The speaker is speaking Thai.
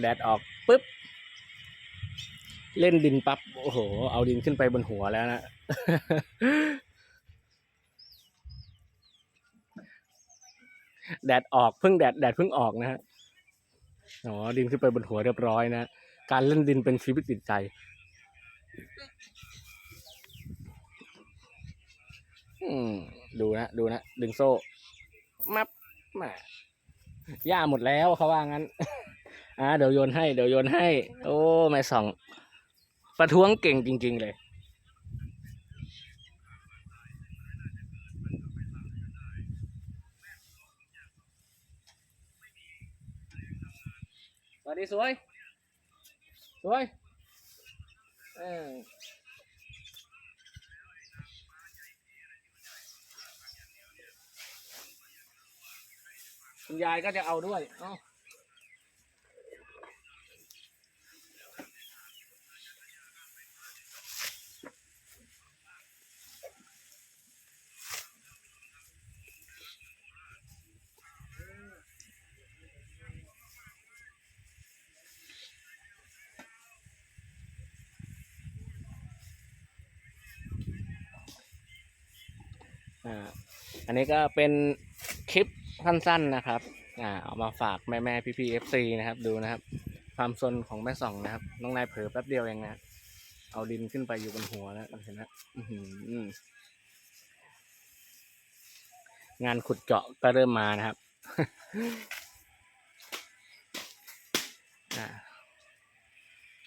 แดดออกปุ๊บ เล่นดินปั๊บโอ้โห เอาดินขึ้นไปบนหัวแล้วนะแดดออกเพิ่งแดดแดดเพิ่งออกนะฮะอ๋อดินขึ้นไปบนหัวเรียบร้อยนะ การเล่นดินเป็นชีวิตจิตใจ อืม ดูนะ ดูนะ ดึงโซ่ มับมา ย่าหมดแล้วเขาว่างั้น อ่าเดี๋ยวโยนให้เดี๋ยวโยนให้ โอ้ไม่สอง ประท้วงเก่งจริง ๆ เลย สวัสดีสวย สวย เออ คุณยายก็จะเอาด้วยเอ้าอ่าอันนี้ก็เป็นคลิป สั้นๆนะครับ อ่าเอามาฝากแม่แม่พี่พีเอฟซีนะครับดูนะครับ ความซนของแม่ส่องนะครับ น้องนายเผลอแป๊บเดียวเองนะเอาดินขึ้นไปอยู่บนหัวแล้วเห็นไหมงานขุดเจาะก็เริ่มมานะครับ อ่า